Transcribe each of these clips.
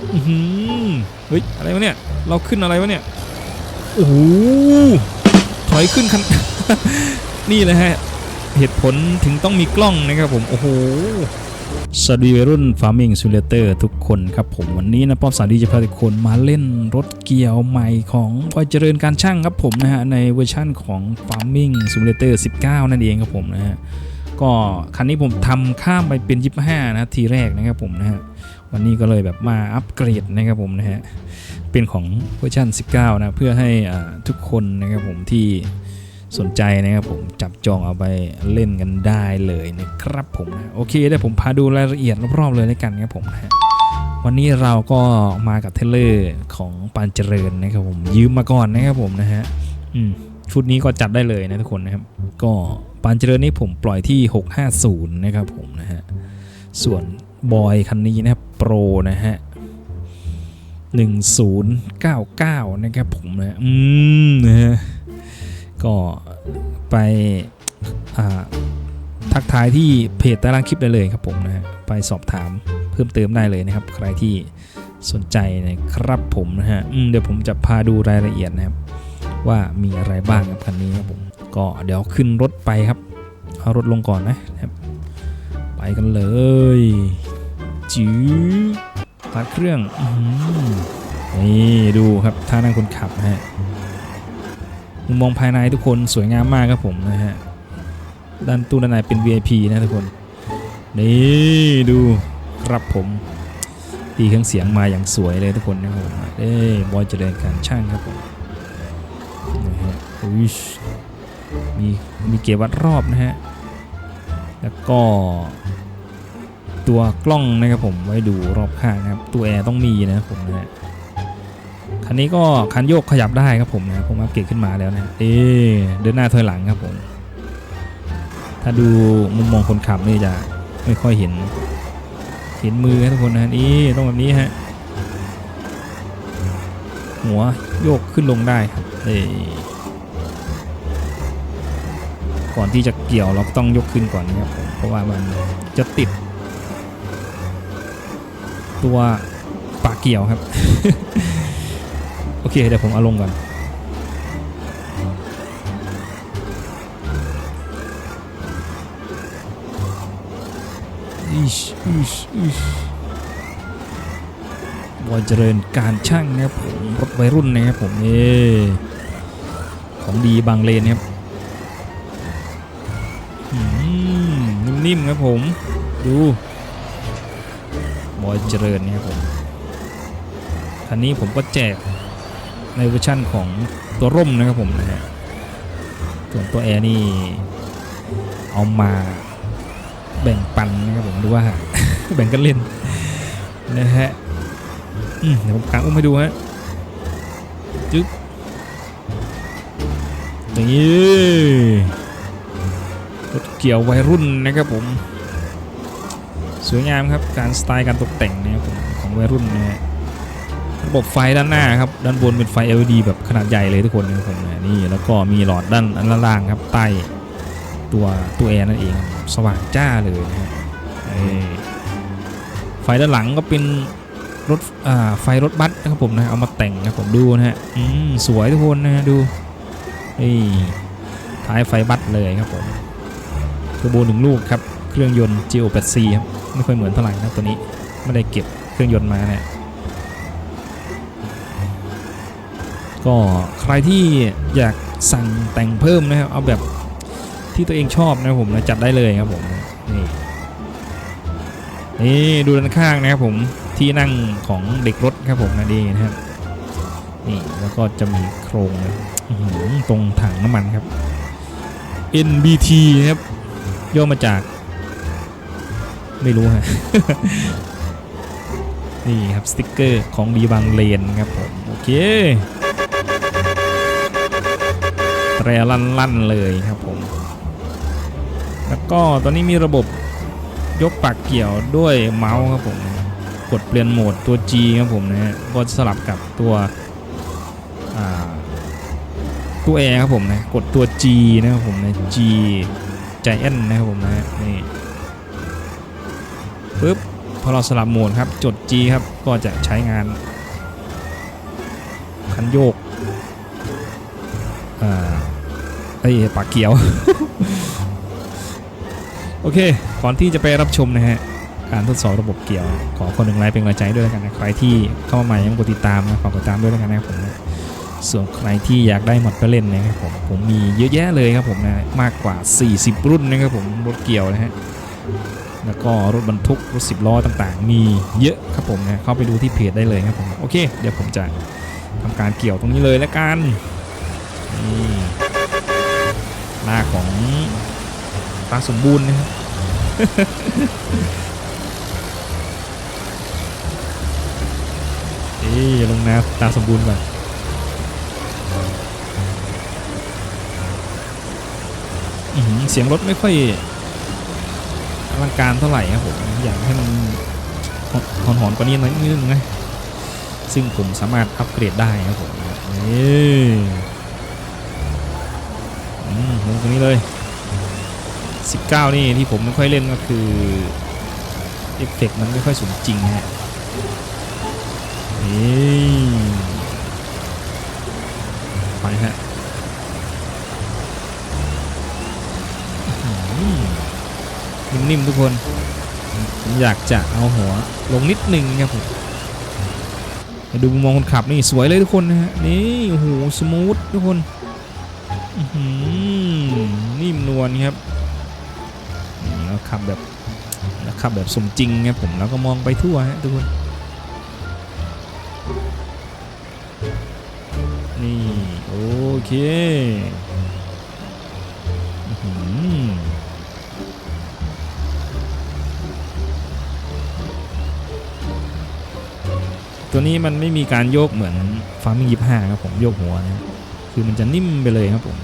อื้อเฮ้ยอะไรวะเนี่ย เราขึ้นอะไรวะเนี่ย โอ้โห ถอยขึ้นคัน นี่แหละฮะ เหตุผลถึงต้องมีกล้องนะครับผม โอ้โหสวัสดีวัยรุ่น Farming Simulator ทุกคนครับผมวันนี้นะป้อมสาดีจะพาทุกคนมาเล่นรถเกี่ยวใหม่ของพอยเจริญการช่างครับผมนะฮะในเวอร์ชั่นของ Farming Simulator 19 นั่นเองครับผมนะฮะก็คันนี้ผมทำข้ามไปเป็น 25 นะทีแรกนะครับผมนะฮะ วันนี้ก็เลยแบบมาอัปเกรดนะครับผมนะฮะ เป็นของเวอร์ชัน19 นะ เพื่อให้ทุกคนนะครับผมที่สนใจนะครับผมจับจองเอาไปเล่นกันได้เลยนะครับผมนะโอเคเดี๋ยวผมพาดูรายละเอียดรอบๆเลยแล้วกันครับผมนะฮะวันนี้เราก็มากับเทเลอร์ของปานเจริญนะครับผมยืมมาก่อนนะครับผมนะฮะชุดนี้ก็จัดได้เลยนะทุกคนนะครับ ก็ปานเจริญนี่ผมปล่อยที่ 650 นะครับผมนะฮะส่วนบอยคันนี้นะครับ โปรนะฮะ 1099 นะครับผมนะ อืมนะฮะ ก็ไปอ่าทักทายที่เพจตารางคลิปได้เลยครับผมนะฮะ ไปสอบถามเพิ่มเติมได้เลยนะครับ ใครที่สนใจนะครับผมนะฮะอืมเดี๋ยวผมจะพาดูรายละเอียดนะครับ ว่ามีอะไรบ้างกับคันนี้ครับผม ก็เดี๋ยวขึ้นรถไปครับเอารถลงก่อนนะครับ ไปกันเลย จื้อตัดเครื่องอื้อหือนี่ดูครับท่านั่งคนขับฮะมุมมองภายในทุกคนสวยงามมากครับผมนะฮะด้านตู้ด้านในเป็น VIP นะทุกคน นี่ดูครับผมตีเครื่องเสียงมาอย่างสวยเลยทุกคนนะครับผมเอ้ยบอยเจริญการช่างครับผมนะฮะอุ้ยมีมีเกจวัดรอบนะฮะแล้วก็ ตัวกล้องนะครับผมไว้ดูรอบข้างนะครับ ตัวแอร์ต้องมีนะครับผมนะฮะคันนี้ก็คันโยกขยับได้ครับผมนะผมอัปเกรดขึ้นมาแล้วนะเอเดินหน้าถอยหลังครับผม ถ้าดูมุมมองคนขับนี่จะไม่ค่อยเห็น เห็นมือครับทุกคนนะนี่ต้องแบบนี้ฮะหัวโยกขึ้นลงได้ครับเอก่อนที่จะเกี่ยวเราต้องยกขึ้นก่อนนะครับผมเพราะว่ามันจะติด ตัวปากเกี่ยวครับ โอเคเดี๋ยวผมเอาลงก่อนอิชอิชอิชบอยเจริญการช่างนะครับผมรถวัยรุ่นนะครับผมเอของดีบางเลนครับนิ่มๆครับผมดู บอยเจริญนะครับผมคันนี้ผมก็แจกในเวอร์ชั่นของตัวร่มนะครับผมนะฮะส่วนตัวแอร์นี่เอามาแบ่งปันนะครับผมดูว่า แบ่งกันเล่นนะฮะเดี๋ยวผมกางอุ้มให้ดูฮะจึ๊บนี่รถเกี่ยววัยรุ่นนะครับผม สวยงามครับการสไตล์การตกแต่งนะครับของวัยรุ่นนะฮะระบบไฟด้านหน้าครับด้านบนเป็นไฟ LED แบบขนาดใหญ่เลยทุกคนนะครับผมนี่แล้วก็มีหลอดด้านอันล่างครับใต้ตัวตัวแอร์นั่นเองสว่างจ้าเลยนะฮะไฟด้านหลังก็เป็นรถไฟรถบัสนะครับผมนะเอามาแต่งนะผมดูนะฮะอืมสวยทุกคนนะฮะดูนี่ท้ายไฟบัสเลยครับผมเทอร์โบหนึ่งลูกครับ เครื่องยนต์ GO8C ครับไม่ค่อยเหมือนเท่าไหร่นะตัวนี้ไม่ได้เก็บเครื่องยนต์มาเนี่ยก็ใครที่อยากสั่งแต่งเพิ่มนะครับเอาแบบที่ตัวเองชอบนะผมนะจัดได้เลยครับผมนี่นี่ดูด้านข้างนะครับผมที่นั่งของเด็กรถครับผมนะดีนะครับนี่แล้วก็จะมีโครงนะตรงถังน้ำมันครับ NBT นะครับย่อมาจาก ไม่รู้ฮะนี่ครับสติกเกอร์ของดีบางเลนครับผมโอเคแตรลั่นๆเลยครับผม แล้วก็ตอนนี้มีระบบยกปากเกี่ยวด้วยเมาส์ครับผม กดเปลี่ยนโหมดตัว G ครับผมนะฮะก็สลับกับตัวตัว A ครับผมนะ กดตัว G นะครับผมนะ G Giant นะครับผมนะฮะนี่ ปึ๊บพอเราสลับโหมดครับจด G ครับก็จะใช้งาน คันโยกอ่าไอ้ปากเขียว โอเค ก่อนที่จะไปรับชมนะฮะการทดสอบระบบเกี่ยว ขอคนหนึ่งไลค์เป็นกำลังใจด้วยแล้วกันนะใครที่เข้ามาใหม่ยังกดติดตามนะฝากกดติดตามด้วยแล้วกันนะครับผมส่วนใครที่อยากได้หมดไปเล่นนะครับผมผมมีเยอะแยะเลยครับผมนะมากกว่า 40 รุ่นนะครับผมรถเกี่ยวนะฮะ แล้วก็รถบรรทุกรถ10ล้อต่างๆ มีเยอะครับผมนะเข้าไปดูที่เพจได้เลยครับผมโอเค เดี๋ยวผมจะทำการเกี่ยวตรงนี้เลยแล้วกันนี่หน้าของตาสมบูรณ์นะครับเอ้ลงนาตาสมบูรณ์ก่อนเสียงรถไม่ค่อย อลังการเท่าไหร่ครับผมอยากให้มันหอนหอนๆกว่านี้หน่อยนึงนะซึ่งผมสามารถอัปเกรดได้ครับผมนี่อืมลงตรงนี้เลย 19 นี่ที่ผมไม่ค่อยเล่นก็คือเอฟเฟกต์มันไม่ค่อยสมจริงฮะนี่ไปฮะ นิ่มๆทุกคนผมอยากจะเอาหัวลงนิดหนึ่งครับผมมาดูมุมมองคนขับนี่สวยเลยทุกคนนะฮะนี่โอ้โหสมูททุกคนนิ่มนวลครับแล้วขับแบบแล้วขับแบบสมจริงครับผมแล้วก็มองไปทั่วฮะทุกคนนี่โอเคอื้อ นี้มันไม่มีการโยกเหมือนฟาร์มิงยิบห้าครับผมโยกหัวนะคือมันจะนิ่มไปเลยครับผม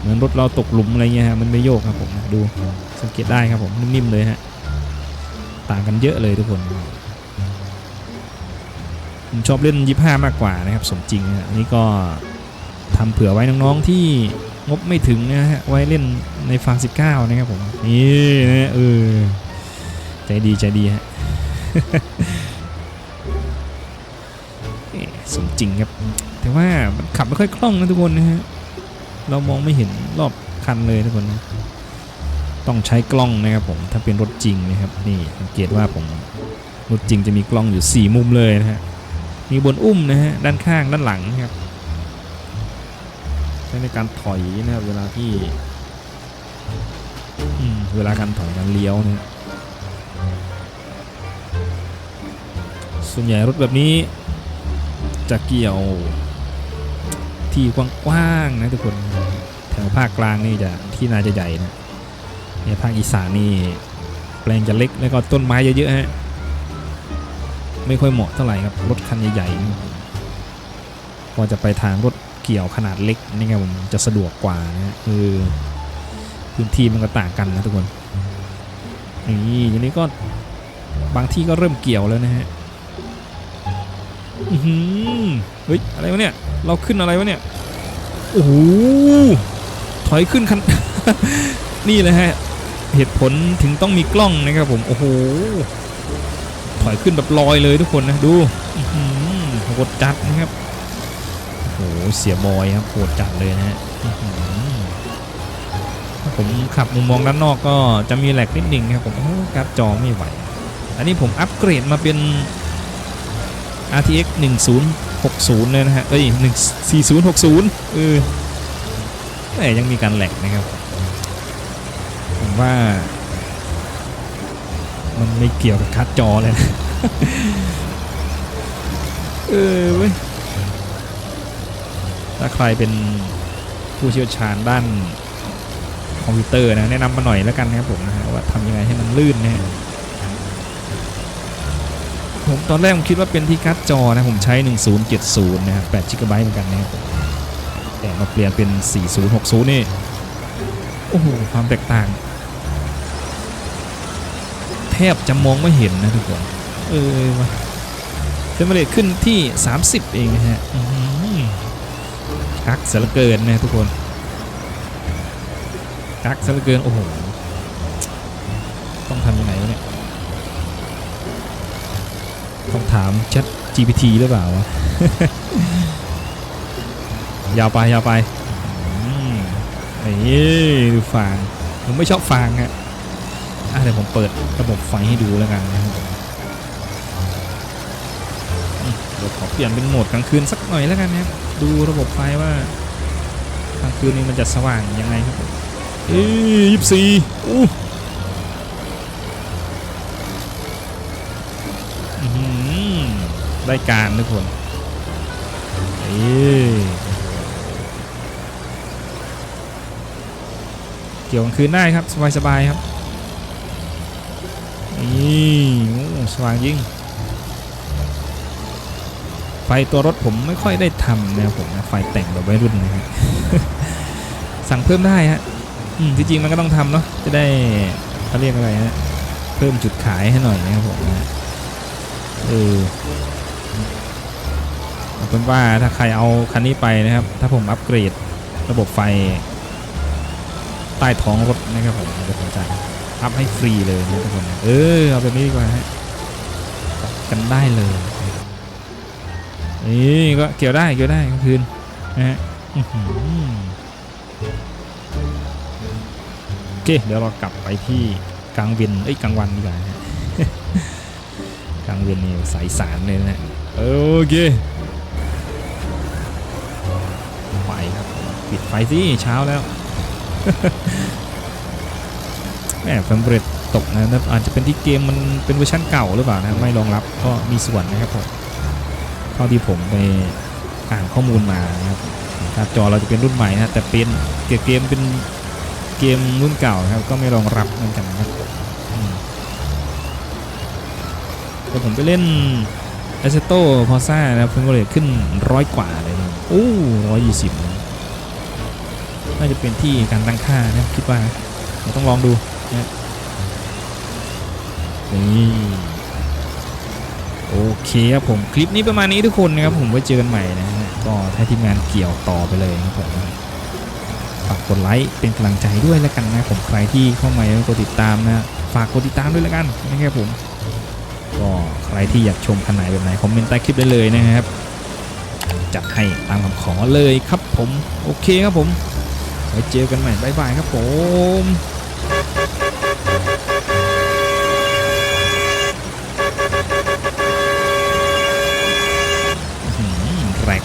เหมือนรถเราตกหลุมอะไรเงี้ยฮะมันไม่โยกครับผมดูสังเกตได้ครับผมนิ่มๆเลยฮะต่างกันเยอะเลยทุกคนผมชอบเล่นยี่ห้ามากกว่านะครับสมจริงนะฮะอันนี้ก็ทำเผื่อไว้น้องๆที่งบไม่ถึงนะฮะไว้เล่นในฟาร์19นะครับผมนี่นะเออใจดีใจดีฮะ จริงครับ แต่ว่ามันขับไม่ค่อยคล่องนะทุกคนนะฮะเรามองไม่เห็นรอบคันเลยทุกคนนะต้องใช้กล้องนะครับผมถ้าเป็นรถจริงนะครับนี่สังเกตว่าผมรถจริงจะมีกล้องอยู่ 4 มุมเลยนะฮะมีบนอุ้มนะฮะด้านข้างด้านหลังนะครับใช้ในการถอยนะครับเวลาที่เวลาการถอยการเลี้ยวเนี่ยส่วนใหญ่รถแบบนี้ จะเกี่ยว ที่กว้างๆนะทุกคนแถวภาคกลางนี่จะที่นาจะใหญ่นะในภาคอีสานนี่แปลงจะเล็กแล้วก็ต้นไม้เยอะๆฮะไม่ค่อยเหมาะเท่าไหร่ครับรถคันใหญ่ๆก็จะไปทางรถเกี่ยวขนาดเล็กนี่ไงผมจะสะดวกกว่านะคือพื้นที่มันก็ต่างกันนะทุกคนนี่อย่างนี้ก็บางที่ก็เริ่มเกี่ยวแล้วนะฮะ อื้อหือเฮ้ยอะไรวะเนี่ย เราขึ้นอะไรวะเนี่ย โอ้โห ถอยขึ้นคัน นี่เลยฮะ เหตุผลถึงต้องมีกล้องนะครับผม โอ้โห ถอยขึ้นแบบลอยเลยทุกคนนะดูโหดจัดนะครับ โอ้โห เสียบอยครับโหดจัดเลยนะฮะถ้าผมขับมุมมองด้านนอกก็จะมีแหลกนิดหนึ่งครับผมโอ้การ์ดจอไม่ไหว อันนี้ผมอัปเกรดมาเป็น RTX 1060 เลยนะฮะ เอ้ย14060เออแต่ยังมีการแหลกนะครับ ผมว่า มันไม่เกี่ยวกับคัดจอเลยนะเออเว้ยถ้าใครเป็นผู้เชี่ยวชาญด้านคอมพิวเตอร์นะแนะนำมาหน่อยแล้วกันนะครับผมนะฮะว่าทำยังไงให้มันลื่นนะฮะ ตอนแรกผมคิดว่าเป็นที่การ์ดจอนะผมใช้ 1070 นะครับ8 g b เหมือนกันนะครับแต่มาเปลี่ยนเป็น 4060 นี่ โอ้โห ความแตกต่าง แทบจะมองไม่เห็นนะทุกคน เออวะเฟรมเรทขึ้นที่ 30 เองนะฮะกักเสียเหลือเกินนะทุกคนกักเสียเหลือเกิน โอ้โห ถาม Chat GPT หรือเปล่าวะ ยาวไปยาวไปอืมนี่ดูฟาง ผมไม่ชอบฟางอะอะเดี๋ยวผมเปิดระบบไฟให้ดูแล้วกันนะครับเดี๋ยวขอเปลี่ยนเป็นโหมดกลางคืนสักหน่อยแล้วกันนะครับ ดูระบบไฟว่ากลางคืนนี้มันจะสว่างยังไงครับเอ้ยยี่สิบสี่อู้ ได้การทุกคนเอ้ยเกี่ยวกลางคืนได้ครับ สบายๆครับ นี่สว่างยิ่ง ไฟตัวรถผมไม่ค่อยได้ทำนะครับผมนะไฟแต่งแบบวัยรุ่นนะฮะสั่งเพิ่มได้ฮะอืมที่จริงมันก็ต้องทำเนาะจะได้เขาเรียกอะไรฮะเพิ่มจุดขายให้หน่อยนะครับผมนะเออ เอาเป็นว่าถ้าใครเอาคันนี้ไปนะครับ ถ้าผมอัปเกรดระบบไฟ ใต้ท้องรถนะครับผมเดี๋ยวผมจะอัพให้ฟรีเลยนะทุกคนเออเอาแบบนี้ดีกว่าฮะจัดกันได้เลยนี่ก็เกี่ยวได้เกี่ยวได้กลางคืนนะฮะโอเคเดี๋ยวเรากลับไปที่กลางวียนเอ้ยกลางวันดีกว่าฮะกลางวียนนี่สายสารเลยนะฮะโอเค ปิดไฟสิเช้าแล้วแหมแฟมเบรดตกนะครับอาจจะเป็นที่เกมมันเป็นเวอร์ชันเก่าหรือเปล่านะไม่รองรับก็มีส่วนนะครับผมเท่าที่ผมไปอ่านข้อมูลมานะครับถ้าจอเราจะเป็นรุ่นใหม่นะแต่เป็นเกมเป็นเกมรุ่นเก่านะครับก็ไม่รองรับเหมือนกันนะครับแต่ผมไปเล่น a s s e t o p o r z a นะครับเฟรมเรทขึ้นร้อยกว่าเลยนะโอ้ร้อยยี่สิบ น่าจะเป็นที่การตั้งค่านะคิดว่าเราต้องลองดูนะนี่โอเคครับผมคลิปนี้ประมาณนี้ทุกคนนะครับผมไว้เจอกันใหม่นะฮะก็ให้ทีมงานเกี่ยวต่อไปเลยครับผมฝากกดไลค์เป็นกำลังใจด้วยแล้วกันนะผมใครที่เข้ามาแล้วกดติดตามนะฝากกดติดตามด้วยแล้วกันนะครับผมก็ใครที่อยากชมขนาดแบบไหนคอมเมนต์ใต้คลิปได้เลยนะครับจัดให้ตามคำขอเลยครับผมโอเคครับผม ไว้เจอกันใหม่บ๊ายบายครับผมแรก